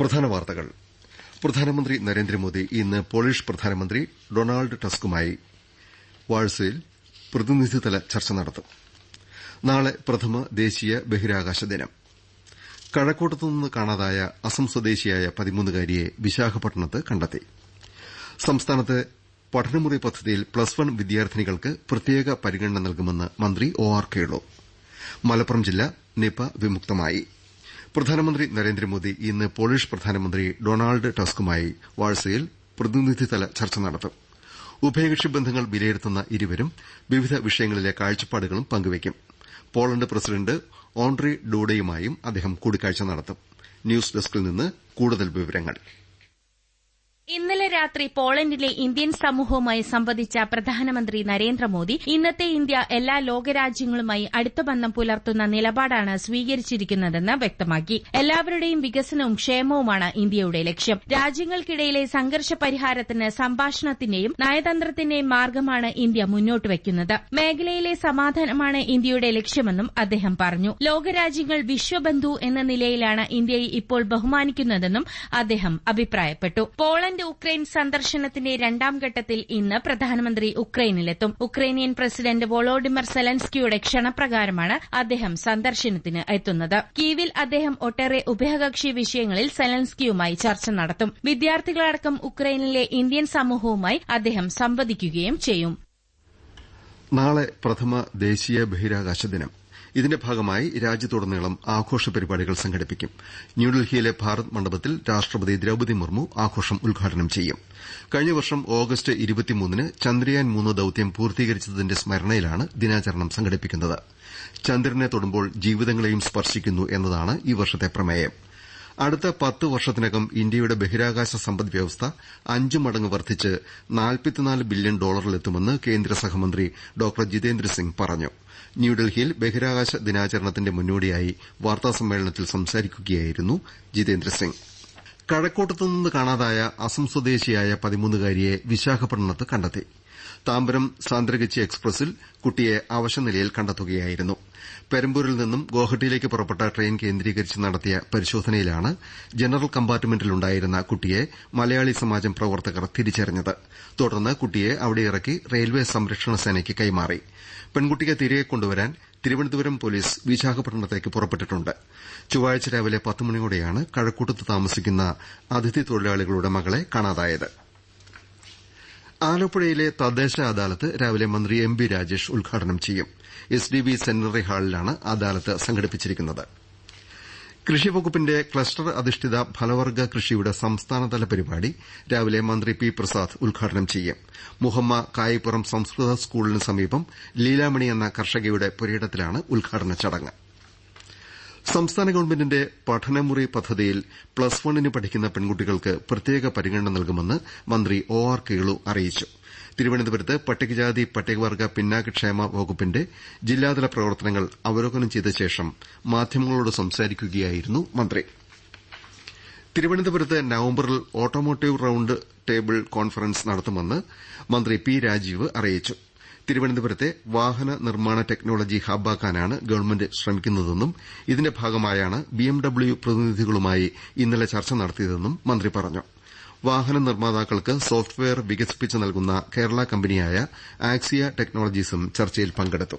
പ്രധാന വാർത്തകൾ. പ്രധാനമന്ത്രി നരേന്ദ്രമോദി ഇന്ന് പോളിഷ് പ്രധാനമന്ത്രി ഡൊണാൾഡ് ടസ്കുമായി വാഴ്സയിൽ പ്രതിനിധിതല ചർച്ച നടത്തും. നാളെ പ്രഥമ ദേശീയ ബഹിരാകാശ ദിനം. കഴക്കൂട്ടത്തുനിന്ന് കാണാതായ അസം സ്വദേശിയായ പതിമൂന്നുകാരിയെ വിശാഖപട്ടണത്ത് കണ്ടെത്തി. സംസ്ഥാനത്ത് പഠനമുറി പദ്ധതിയിൽ പ്ലസ് വൺ വിദ്യാർത്ഥിനികൾക്ക് പ്രത്യേക പരിഗണന നൽകുമെന്ന് മന്ത്രി ഒ ആർ കേളു. മലപ്പുറം ജില്ല നിപ വിമുക്തമായി. പ്രധാനമന്ത്രി നരേന്ദ്രമോദി ഇന്ന് പോളിഷ് പ്രധാനമന്ത്രി ഡൊണാൾഡ് ടസ്കുമായി വാഴ്സയിൽ പ്രതിനിധിതല ചർച്ച നടത്തും. ഉഭയകക്ഷി ബന്ധങ്ങൾ വിലയിരുത്തുന്ന ഇരുവരും വിവിധ വിഷയങ്ങളിലെ കാഴ്ചപ്പാടുകളും പങ്കുവയ്ക്കും. പോളണ്ട് പ്രസിഡന്റ് ഓൺട്രി ഡൂഡയുമായും അദ്ദേഹം കൂടിക്കാഴ്ച നടത്തും. ന്യൂസ് ഡെസ്കിൽ നിന്ന് കൂടുതൽ വിവരങ്ങൾ. രാത്രി പോളണ്ടിലെ ഇന്ത്യൻ സമൂഹവുമായി സംവദിച്ച പ്രധാനമന്ത്രി നരേന്ദ്രമോദി ഇന്നത്തെ ഇന്ത്യ എല്ലാ ലോകരാജ്യങ്ങളുമായി അടുത്ത ബന്ധം പുലർത്തുന്ന നിലപാടാണ് സ്വീകരിച്ചിരിക്കുന്നതെന്ന് വ്യക്തമാക്കി. എല്ലാവരുടെയും വികസനവും ക്ഷേമവുമാണ് ഇന്ത്യയുടെ ലക്ഷ്യം. രാജ്യങ്ങൾക്കിടയിലെ സംഘർഷ പരിഹാരത്തിന് സംഭാഷണത്തിന്റെയും നയതന്ത്രത്തിന്റെയും മാർഗമാണ് ഇന്ത്യ മുന്നോട്ട് വയ്ക്കുന്നത് മേഖലയിലെ സമാധാനമാണ് ഇന്ത്യയുടെ ലക്ഷ്യമെന്നും അദ്ദേഹം പറഞ്ഞു. ലോകരാജ്യങ്ങൾ വിശ്വബന്ധു എന്ന നിലയിലാണ് ഇന്ത്യയെ ഇപ്പോൾ ബഹുമാനിക്കുന്നതെന്നും അദ്ദേഹം അഭിപ്രായപ്പെട്ടു. പോളണ്ട് ഉക്രൈൻ സന്ദർശനത്തിന്റെ രണ്ടാം ഘട്ടത്തിൽ ഇന്ന് പ്രധാനമന്ത്രി ഉക്രൈനിലെത്തും. ഉക്രൈനിയൻ പ്രസിഡന്റ് വോളോഡിമർ സെലൻസ്കിയുടെ ക്ഷണപ്രകാരമാണ് അദ്ദേഹം സന്ദർശനത്തിന് എത്തുന്നത്. കീവിൽ അദ്ദേഹം ഒട്ടേറെ ഉഭയകക്ഷി വിഷയങ്ങളിൽ സെലൻസ്കിയുമായി ചർച്ച നടത്തും. വിദ്യാർത്ഥികളടക്കം ഉക്രൈനിലെ ഇന്ത്യൻ സമൂഹവുമായി അദ്ദേഹം സംവദിക്കുകയും ചെയ്യും. നാളെ പ്രഥമ ദേശീയ ബഹിരാകാശ ദിനം. ഇതിന്റെ ഭാഗമായി രാജ്യത്തുടനീളം ആഘോഷ പരിപാടികൾ സംഘടിപ്പിക്കും. ന്യൂഡൽഹിയിലെ ഭാരത് മണ്ഡപത്തിൽ രാഷ്ട്രപതി ദ്രൌപതി മുർമു ആഘോഷം ഉദ്ഘാടനം ചെയ്യും. കഴിഞ്ഞ വർഷം ഓഗസ്റ്റ് ഇരുപത്തിമൂന്നിന് ചന്ദ്രയാൻ മൂന്ന് ദൌത്യം പൂർത്തീകരിച്ചതിന്റെ സ്മരണയിലാണ് ദിനാചരണം സംഘടിപ്പിക്കുന്നത്. ചന്ദ്രനെ തൊടുമ്പോൾ ജീവിതങ്ങളെയും സ്പർശിക്കുന്നു എന്നതാണ് ഈ വർഷത്തെ പ്രമേയം. അടുത്ത പത്ത് വർഷത്തിനകം ഇന്ത്യയുടെ ബഹിരാകാശ സമ്പദ് വ്യവസ്ഥ അഞ്ച് മടങ്ങ് വർദ്ധിച്ച് നാൽപ്പത്തിനാല് ബില്യൺ ഡോളറിലെത്തുമെന്ന് കേന്ദ്ര സഹമന്ത്രി ഡോക്ടർ ജിതേന്ദ്ര സിംഗ് പറഞ്ഞു. ന്യൂഡൽഹിയിൽ ബഹിരാകാശ ദിനാചരണത്തിന്റെ മുന്നോടിയായി വാർത്താസമ്മേളനത്തിൽ സംസാരിക്കുകയായിരുന്നു ജിതേന്ദ്ര സിംഗ്. കഴക്കൂട്ടത്തുനിന്ന് കാണാതായ അസം സ്വദേശിയായ പതിമൂന്നുകാരിയെ വിശാഖപട്ടണത്ത് കണ്ടെത്തി. താമ്പരം സാന്ദ്രഗച്ചി എക്സ്പ്രസിൽ കുട്ടിയെ അവശനിലയിൽ കണ്ടെത്തുകയായിരുന്നു. പെരമ്പൂരിൽ നിന്നും ഗോഹട്ടിയിലേക്ക് പുറപ്പെട്ട ട്രെയിൻ കേന്ദ്രീകരിച്ച് നടത്തിയ പരിശോധനയിലാണ് ജനറൽ കമ്പാർട്ട്മെന്റിലുണ്ടായിരുന്ന കുട്ടിയെ മലയാളി സമാജം പ്രവർത്തകർ തിരിച്ചറിഞ്ഞത്. തുടർന്ന് കുട്ടിയെ അവിടെ ഇറക്കി റെയിൽവേ സംരക്ഷണ സേനയ്ക്ക് കൈമാറി. പെൺകുട്ടിയെ തിരികെ കൊണ്ടുവരാൻ തിരുവനന്തപുരം പോലീസ് വിശാഖപട്ടണത്തേക്ക് പുറപ്പെട്ടിട്ടുണ്ട്. ചൊവ്വാഴ്ച രാവിലെ പത്ത് മണിയോടെയാണ് കഴക്കൂട്ടത്ത് താമസിക്കുന്ന അതിഥി തൊഴിലാളികളുടെ മകളെ കാണാതായത്. ആലപ്പുഴയിലെ തദ്ദേശ അദാലത്ത് രാവിലെ മന്ത്രി എം ബി രാജേഷ് ഉദ്ഘാടനം ചെയ്യും. എസ് ഡി ബി സെന്റിനറി ഹാളിലാണ് അദാലത്ത് സംഘടിപ്പിച്ചിരിക്കുന്നത്. കൃഷിവകുപ്പിന്റെ ക്ലസ്റ്റർ അധിഷ്ഠിത ഫലവർഗ കൃഷിയുടെ സംസ്ഥാനതല പരിപാടി രാവിലെ മന്ത്രി പി പ്രസാദ് ഉദ്ഘാടനം ചെയ്യും. മുഹമ്മ കായപ്പുറം സംസ്കൃത സ്കൂളിന് സമീപം ലീലാമണി എന്ന കർഷകയുടെ പുരയിടത്തിലാണ് ഉദ്ഘാടന ചടങ്ങ്. സംസ്ഥാന ഗവൺമെന്റിന്റെ പഠനമുറി പദ്ധതിയിൽ പ്ലസ് വണ്ണിന് പഠിക്കുന്ന പെൺകുട്ടികൾക്ക് പ്രത്യേക പരിഗണന നൽകുമെന്ന് മന്ത്രി ഒ ആർ കേളു അറിയിച്ചു. തിരുവനന്തപുരത്ത് പട്ടികജാതി പട്ടികവർഗ പിന്നാക്കക്ഷേമ വകുപ്പിന്റെ ജില്ലാതല പ്രവർത്തനങ്ങൾ അവലോകനം ചെയ്ത ശേഷം മാധ്യമങ്ങളോട് സംസാരിക്കുകയായിരുന്നു മന്ത്രി. തിരുവനന്തപുരത്ത് നവംബറിൽ ഓട്ടോമോട്ടീവ് റൌണ്ട് ടേബിൾ കോൺഫറൻസ് നടത്തുമെന്ന് മന്ത്രി പി രാജീവ് അറിയിച്ചു. തിരുവനന്തപുരത്തെ വാഹന നിർമ്മാണ ടെക്നോളജി ഹബ്ബാക്കാനാണ് ഗവൺമെന്റ് ശ്രമിക്കുന്നതെന്നും ഇതിന്റെ ഭാഗമായാണ് ബിഎംഡബ്ല്യു പ്രതിനിധികളുമായി ഇന്നലെ ചർച്ച നടത്തിയതെന്നും മന്ത്രി പറഞ്ഞു. വാഹന നിർമ്മാതാക്കൾക്ക് സോഫ്റ്റ്വെയർ വികസിപ്പിച്ച് നൽകുന്ന കേരള കമ്പനിയായ ആക്സിയ ടെക്നോളജീസും ചർച്ചയിൽ പങ്കെടുത്തു.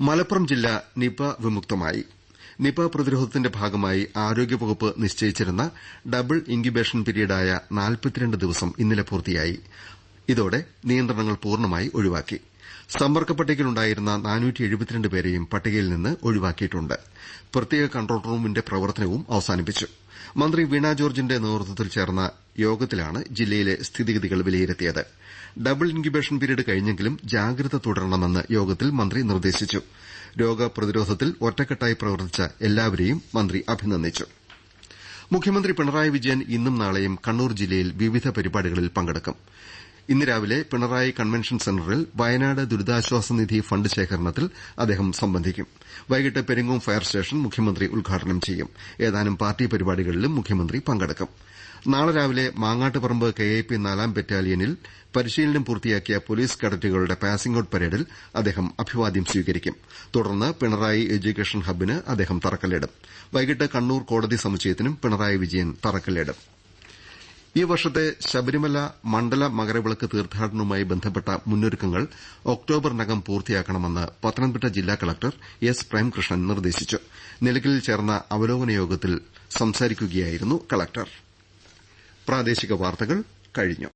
മലപ്പുറം ജില്ല നിപ വിമുക്തമായി. നിപ പ്രതിരോധത്തിന്റെ ഭാഗമായി ആരോഗ്യവകുപ്പ് നിശ്ചയിച്ചിരുന്ന ഡബിൾ ഇൻക്യുബേഷൻ പീരീഡായ ദിവസം ഇന്നലെ പൂർത്തിയായി. ഇതോടെ നിയന്ത്രണങ്ങൾ പൂർണമായി ഒഴിവാക്കി. സമ്പർക്ക പട്ടികയിലുണ്ടായിരുന്ന പേരെയും പട്ടികയിൽ നിന്ന് ഒഴിവാക്കിയിട്ടുണ്ട്. പ്രത്യേക കൺട്രോൾ റൂമിന്റെ പ്രവർത്തനവും അവസാനിപ്പിച്ചു. മന്ത്രി വീണ ജോർജിന്റെ നേതൃത്വത്തിൽ ചേർന്ന യോഗത്തിലാണ് ജില്ലയിലെ സ്ഥിതിഗതികൾ വിലയിരുത്തിയത്. ഡബിൾ ഇൻക്യുബേഷൻ പീരീഡ് കഴിഞ്ഞെങ്കിലും ജാഗ്രത തുടരണമെന്ന് യോഗത്തിൽ മന്ത്രി നിർദ്ദേശിച്ചു. രോഗപ്രതിരോധത്തിൽ ഒറ്റക്കെട്ടായി പ്രവർത്തിച്ച എല്ലാവരെയും മന്ത്രി അഭിനന്ദിച്ചു. മുഖ്യമന്ത്രി പിണറായി വിജയൻ ഇന്നും നാളെയും കണ്ണൂർ ജില്ലയിൽ വിവിധ പരിപാടികളിൽ പങ്കെടുക്കും. ഇന്ന് രാവിലെ പിണറായി കൺവെൻഷൻ സെന്ററിൽ വയനാട് ദുരിതാശ്വാസ നിധി ഫണ്ട് ശേഖരണത്തിൽ അദ്ദേഹം സംബന്ധിക്കും. വൈകിട്ട് പെരിങ്ങോം ഫയർ സ്റ്റേഷൻ മുഖ്യമന്ത്രി ഉദ്ഘാടനം ചെയ്യും. ഏതാനും പാർട്ടി പരിപാടികളിലും മുഖ്യമന്ത്രി പങ്കെടുക്കും. നാളെ രാവിലെ മാങ്ങാട്ടുപറമ്പ് കെഐപി നാലാം ബറ്റാലിയനിൽ പരിശീലനം പൂർത്തിയാക്കിയ പോലീസ് കേഡറ്റുകളുടെ പാസിംഗ് ഔട്ട് പരേഡിൽ അദ്ദേഹം അഭിവാദ്യം സ്വീകരിക്കും. തുടർന്ന് പിണറായി എഡ്യൂക്കേഷൻ ഹബ്ബിന് അദ്ദേഹം തറക്കല്ലിടും. വൈകിട്ട് കണ്ണൂർ കോടതി സമുച്ചയത്തിനും പിണറായി വിജയൻ തറക്കല്ലിടും. ഈ വർഷത്തെ ശബരിമല മണ്ഡല മകരവിളക്ക് തീർത്ഥാടനവുമായി ബന്ധപ്പെട്ട മുന്നൊരുക്കങ്ങൾ ഒക്ടോബറിനകം പൂർത്തിയാക്കണമെന്ന് പത്തനംതിട്ട ജില്ലാ കളക്ടർ എസ് പ്രേംകൃഷ്ണൻ നിർദ്ദേശിച്ചു. നിലയ്ക്കലിൽ ചേർന്ന അവലോകന യോഗത്തിൽ സംസാരിക്കുകയായിരുന്നു കഴിഞ്ഞു.